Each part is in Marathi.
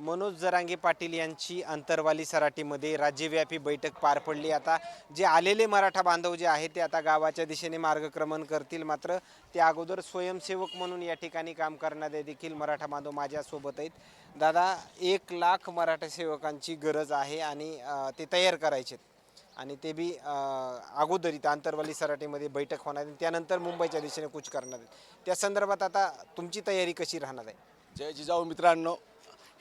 मनोज जरांगे पाटील यांची अंतरवाली सराटीमध्ये राज्यव्यापी बैठक पार पडली. आता जे आलेले मराठा बांधव जे आहेत ते आता गावाच्या दिशेने मार्गक्रमण करतील. मात्र त्या अगोदर स्वयंसेवक म्हणून या ठिकाणी काम करणारे देखील मराठा बांधव माझ्यासोबत आहेत. दादा एक लाख मराठा सेवकांची गरज आहे आणि ते तयार करायचे आणि ते बी अगोदर इथं आंतरवाली सराटीमध्ये बैठक होणार आहे. त्यानंतर मुंबईच्या दिशेने कूच करणार आहेत. त्या संदर्भात आता तुमची तयारी कशी राहणार आहे? जय जिजाऊ मित्रांनो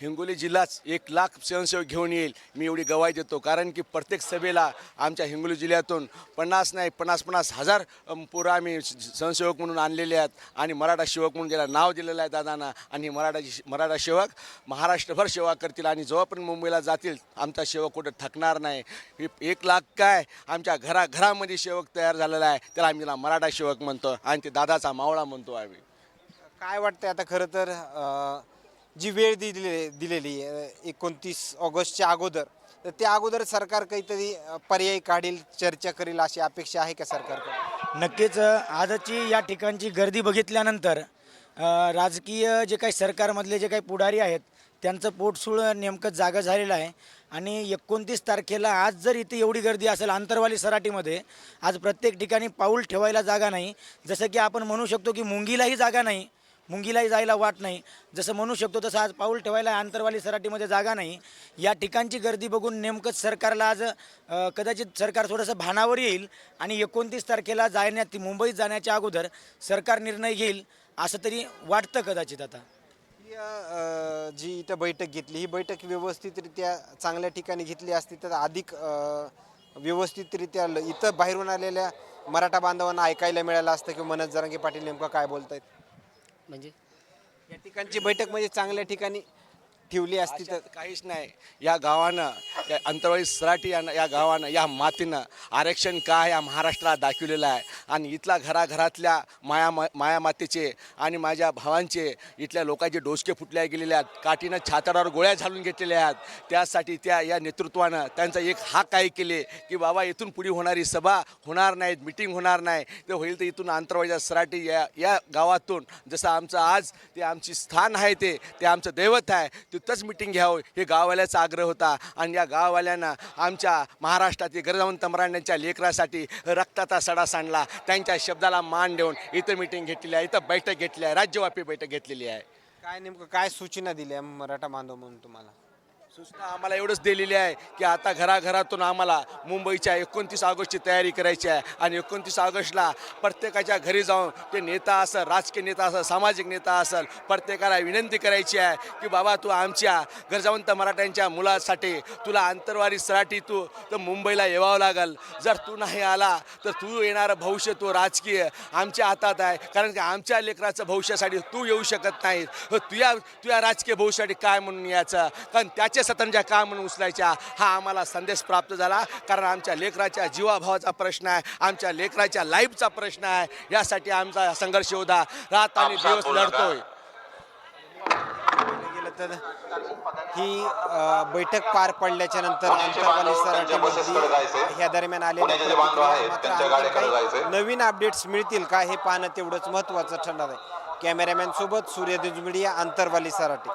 हिंगोली जिल्हाच एक लाख स्वयंसेवक घेऊन येईल. मी एवढी गवाही देतो. कारण की प्रत्येक सभेला आमच्या हिंगोली जिल्ह्यातून पन्नास नाही पन्नास पन्नास हजार पोरं आम्ही स- स्वयंसेवक म्हणून आणलेले आहेत. आणि मराठा सेवक म्हणून ज्याला नाव दिलेलं आहे दादांना आणि मराठा मराठा सेवक महाराष्ट्रभर सेवा करतील. आणि जेव्हापर्यंत मुंबईला जातील आमचा सेवक कुठं थकणार नाही. हे एक लाख काय? आमच्या घरा घरामध्ये सेवक तयार झालेला आहे. त्याला आम्ही त्याला मराठा सेवक म्हणतो. आणि ते दादाचा मावळा म्हणतो आम्ही. काय वाटतंय आता खरं तर जी वेळ दिले दिलेली आहे एकोणतीस ऑगस्टच्या अगोदर तर त्या अगोदर सरकार काहीतरी पर्याय काढील चर्चा करेल अशी अपेक्षा आहे का सरकारकडे? नक्कीच आजची या ठिकाणची गर्दी बघितल्यानंतर राजकीय जे काही सरकारमधले जे काही पुढारी आहेत त्यांचं पोटसूळ नेमकं जागा झालेलं आहे. आणि एकोणतीस तारखेला आज जर इथे एवढी गर्दी असेल आंतरवाली सराटीमध्ये आज प्रत्येक ठिकाणी पाऊल ठेवायला जागा नाही. जसं की आपण म्हणू शकतो की मुंगीलाही जागा नाही. मुंगीलाही जायला वाट नाही. जसं म्हणू शकतो तसं आज पाऊल ठेवायला आंतरवाली सराटीमध्ये जागा नाही. या ठिकाणची गर्दी बघून नेमकंच सरकारला आज कदाचित सरकार थोडंसं भानावर येईल आणि एकोणतीस तारखेला जाण्यात मुंबईत जाण्याच्या अगोदर सरकार निर्णय घेईल असं तरी वाटतं कदाचित आता. जी इथं बैठक घेतली ही बैठक व्यवस्थितरित्या चांगल्या ठिकाणी घेतली असती तर अधिक व्यवस्थितरित्या ल- इथं बाहेरून आलेल्या मराठा बांधवांना ऐकायला मिळालं असतं की मनोज जरांगे पाटील नेमकं काय बोलत आहेत म्हणजे? या ठिकाणची बैठक म्हणजे चांगल्या ठिकाणी ठेवली असती तर काहीच नाही. या गावानं या अंतरवाळी सराटी या या गावानं या मातीनं आरक्षण काय या महाराष्ट्राला दाखवलेलं आहे? आणि इथला घराघरातल्या माया माया मातेचे आणि माझ्या भावांचे इथल्या लोकांचे डोसके फुटल्या गेलेले आहेत. काठीनं छाताडावर गोळ्या झालून घेतलेल्या आहेत. त्यासाठी त्या या नेतृत्वानं त्यांचा एक हा काय केले की बाबा इथून पुढे होणारी सभा होणार नाहीत मिटिंग होणार नाही. ते होईल तर इथून अंतरवाळीच्या सराटी या या गावातून जसं आमचं आज ते आमची स्थान आहे ते ते आमचं दैवत आहे. तिथंच मिटिंग घ्यावं. हे गाववाल्याचा आग्रह होता. आणि या गाववाल्यांना आमच्या महाराष्ट्रातील गरजावंत मराठ्यांच्या लेकरासाठी रक्ताचा सडा सांडला. त्यांच्या शब्दाला मान देऊन इथं मिटिंग घेतलेली आहे. इथं बैठक घेतली आहे. राज्यव्यापी बैठक घेतलेली आहे. काय नेमकं काय सूचना दिल्या मराठा बांधव म्हणून तुम्हाला? सूचना आम्हाला एवढंच दिलेली आहे की आता घराघरातून आम्हाला मुंबईच्या एकोणतीस ऑगस्टची तयारी करायची आहे. आणि एकोणतीस ऑगस्टला प्रत्येकाच्या घरी जाऊन ते नेता असेल राजकीय नेता असेल सामाजिक नेता असेल प्रत्येकाला विनंती करायची आहे की बाबा तू आमच्या गरजावंत मराठ्यांच्या मुलासाठी तुला आंतरवारी सराठी तू तर मुंबईला यावं लागल. जर तू नाही आला तर तू येणारं भविष्य तो राजकीय. आमच्या हातात आहे कारण की आमच्या लेकराचं भविष्यासाठी तू येऊ शकत नाही तुझ्या तुझ्या राजकीय भविष्यासाठी काय म्हणून याचं कारण त्याच्या सतंजा का म्हणून उचलायच्या? हा आम्हाला संदेश प्राप्त झाला. कारण आमच्या लेकराच्या जीवाभावाचा प्रश्न आहे. आमच्या लेकराच्या लाईफचा प्रश्न आहे. यासाठी आमचा संघर्ष होता. रात आणि दिवस लढतोय. तर ही बैठक पार पडल्याच्या नंतर ह्या दरम्यान आलेल्या काही नवीन अपडेट्स मिळतील का हे पाहणं तेवढंच महत्त्वाचं ठरणार आहे. कॅमेरामॅन सोबत सूर्यदेज मीडिया अंतरवाली सराटी.